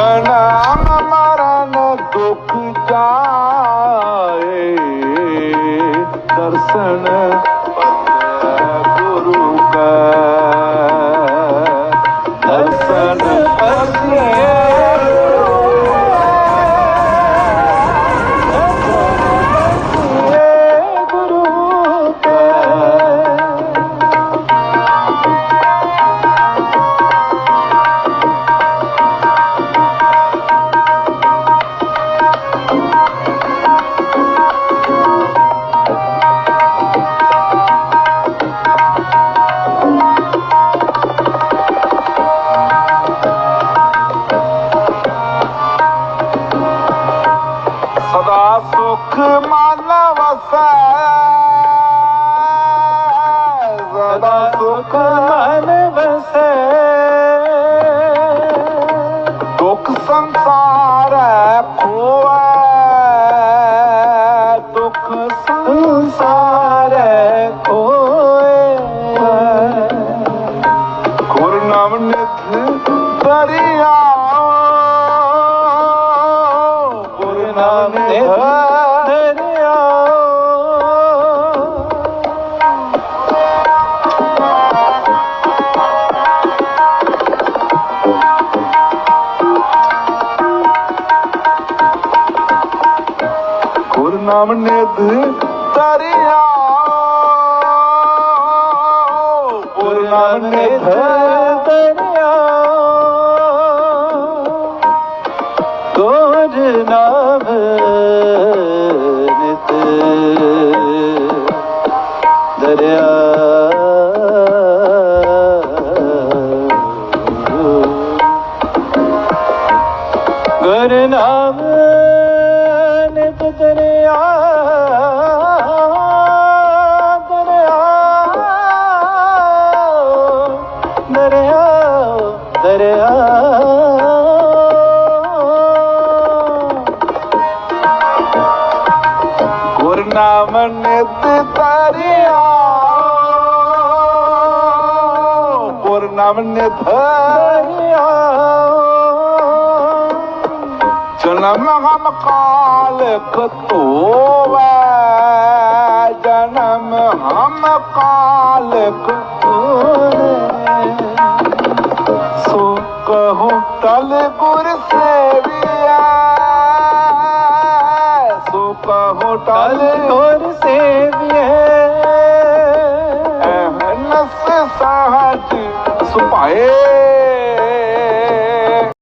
ਜਨਮ ਮਰਨ ਦੁਖ ਜਾਏ ਦਰਸ਼ਨ ਮਨ ਵਸੈ ਸਦਾ ਸੁਖ ਮਨ ਵਸੈ। ਦੁਖ ਸੰਸਾਰੈ ਖੋਐ ਦੁਖ ਸੰਸਾਰੈ ਖੋਐ ਗੁਰ ਨਾਮ ਨਿਤ ਦਰਿਆ। ਗੁਰ ਨਾਮ ਨਿਤ ਨਾਮ ਨਿਤ ਦਰਿਆ। ਗੁਰ ਨਾਮ ਨਿਤ ਦਰਿਆ। ਤੋਜ ਨਾਮ ਨਿਤ ਦਰਿਆ। ਗੁਰ ਨਾਮ ਦਰਿਆ ਦਰਿਆ ਗੁਰ ਨਾਮ ਨਿਤ ਤਰਿਆ ਗੁਰ ਨਿਤ ਦਰਿਆ ਜਨਮ ਹਮ ਕਾਲ ਧੋਵੈ ਜਨਮ ਹਮ ਕਾਲ ਸੋ ਤਲ ਗੁਰ ਸੇਵੀਐ ਸੋ ਕਹੋ ਤਲ ਤਲ ਗੁਰ ਸੇਵੀਏ। ਅਹਨਸ ਸਾਜ ਸੁਭਾਏ।